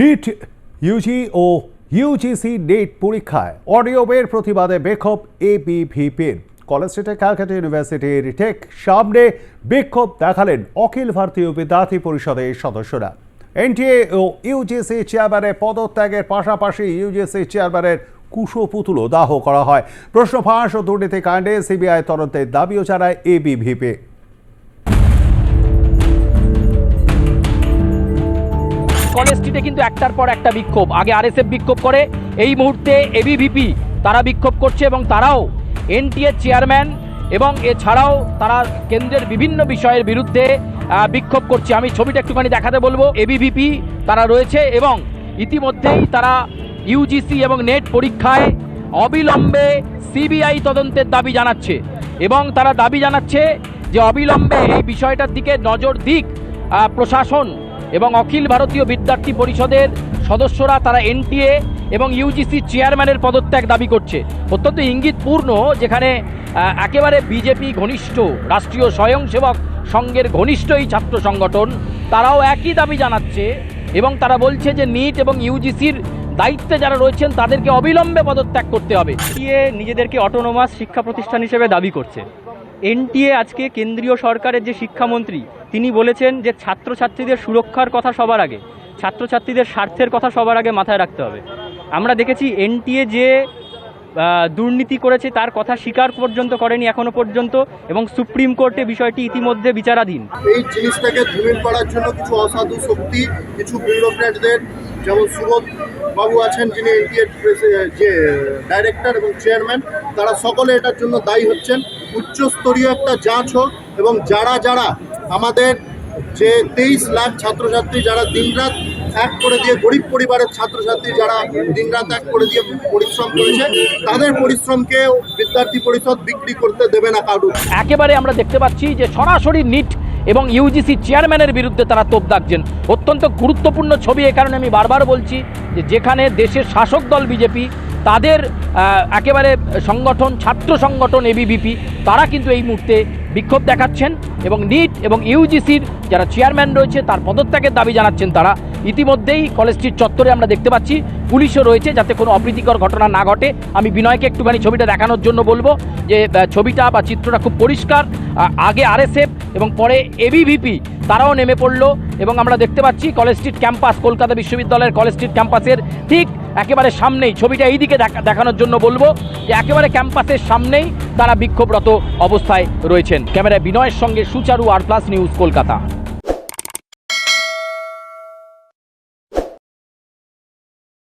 NEET UG ও UGC NET পরীক্ষায় অডিও বের প্রতিবাদে বেক্ষোভ এবিভিপির কলেজ স্ট্রিটে ক্যালকাটা ইউনিভার্সিটির ঠিক সামনে বিক্ষোভ দেখালেন অখিল ভারতীয় বিদ্যার্থী পরিষদের সদস্যরা। এনটিএ ও ইউজিসি চেয়ারম্যানের পদত্যাগের পাশাপাশি ইউজিসি চেয়ারম্যানের কুশপুতুলও দাহ করা হয়। প্রশ্ন ফাঁস ও দুর্নীতি কাণ্ডে সিবিআই তদন্তের দাবিও জানায় এবিভিপি কলেজ স্ট্রিটে কিন্তু একটার পর একটা বিক্ষোভ। আগে আরএসএফ বিক্ষোভ করে, এই মুহূর্তে এবিভিপি তারা বিক্ষোভ করছে এবং তারাও এনটিএ চেয়ারম্যান এবং এছাড়াও তারা কেন্দ্রের বিভিন্ন বিষয়ের বিরুদ্ধে বিক্ষোভ করছে। আমি ছবিটা একটুখানি দেখাতে বলব। এবিভিপি তারা রয়েছে এবং ইতিমধ্যেই তারা ইউজিসি এবং নেট পরীক্ষায় অবিলম্বে সিবিআই তদন্তের দাবি জানাচ্ছে এবং তারা দাবি জানাচ্ছে যে অবিলম্বে এই বিষয়টার দিকে নজর দিক প্রশাসন। এবং অখিল ভারতীয় বিদ্যার্থী পরিষদের সদস্যরা তারা এনটিএ এবং ইউজিসি চেয়ারম্যানের পদত্যাগ দাবি করছে। অত্যন্ত ইঙ্গিতপূর্ণ যেখানে একেবারে বিজেপি ঘনিষ্ঠ, রাষ্ট্রীয় স্বয়ংসেবক সংঘের ঘনিষ্ঠ এই ছাত্র সংগঠন, তারাও একই দাবি জানাচ্ছে এবং তারা বলছে যে নিট এবং ইউজিসির দায়িত্বে যারা রয়েছেন তাদেরকে অবিলম্বে পদত্যাগ করতে হবে। নিজেদেরকে অটোনোমাস শিক্ষা প্রতিষ্ঠান হিসেবে দাবি করছে। এনটিএ আজকে কেন্দ্রীয় সরকারের যে শিক্ষামন্ত্রী, তিনি বলেছেন যে ছাত্রছাত্রীদের সুরক্ষার কথা সবার আগে, ছাত্রছাত্রীদের স্বার্থের কথা সবার আগে মাথায় রাখতে হবে। আমরা দেখেছি এনটিএ যে দুর্নীতি করেছে তার কথা স্বীকার পর্যন্ত করেনি এখনও পর্যন্ত এবং সুপ্রিম কোর্টে বিষয়টি ইতিমধ্যে বিচারাধীন। এই জিনিসটাকে ধুমিল করার জন্য কিছু অসাধু শক্তি, কিছু বিউরোক্র্যাটদের যেমন সুবোধ বাবু আছেন যিনি এনটিএর যে ডাইরেক্টর এবং চেয়ারম্যান তারা সকলে এটার জন্য দায়ী হচ্ছেন। উচ্চস্তরীয় একটা যাঁচ হোক এবং যারা যারা আমাদের যে তেইশ লাখ ছাত্রছাত্রী যারা দিনরাত এক করে দিয়ে গরিব পরিবারের ছাত্রছাত্রী যারা দিনরাত এক করে দিয়ে পরিশ্রম করেছে, তাদের পরিশ্রমকে বিদ্যার্থী পরিষদ বিক্রি করতে দেবে না কারুর। একেবারে আমরা দেখতে পাচ্ছি যে সরাসরি নিট এবং ইউজিসি চেয়ারম্যানের বিরুদ্ধে তারা তোপ দাগছেন। অত্যন্ত গুরুত্বপূর্ণ ছবি এ কারণে আমি বারবার বলছি যে যেখানে দেশের শাসক দল বিজেপি, তাদের একেবারে সংগঠন, ছাত্র সংগঠন এবিভিপি তারা কিন্তু এই মুহূর্তে বিক্ষোভ দেখাচ্ছেন এবং নিট এবং ইউজিসির যারা চেয়ারম্যান রয়েছে, তার পদত্যাগের দাবি জানাচ্ছেন তারা। ইতিমধ্যেই কলেজ স্ট্রিট চত্বরে আমরা দেখতে পাচ্ছি, পুলিশও রয়েছে যাতে কোনো অপ্রীতিকর ঘটনা না ঘটে। আমি বিনয়কে একটুখানি ছবিটা দেখানোর জন্য বলব যে ছবিটা বা চিত্রটা খুব পরিষ্কার। আগে আরএসএফ এবং পরে এবিভিপি তারাও নেমে পড়ল এবং আমরা দেখতে পাচ্ছি কলেজ স্ট্রিট ক্যাম্পাস, কলকাতা বিশ্ববিদ্যালয়ের কলেজ স্ট্রিট ক্যাম্পাসের ঠিক একেবারে সামনেই, ছবিটা এই দিকে দেখা- দেখানোর জন্য বলব যে একেবারে ক্যাম্পাসের সামনেই তারা বিক্ষোভরত অবস্থায় রয়েছেন। ক্যামেরায় বিনয়ের সঙ্গে সুচারু আর প্লাস নিউজ, কলকাতা।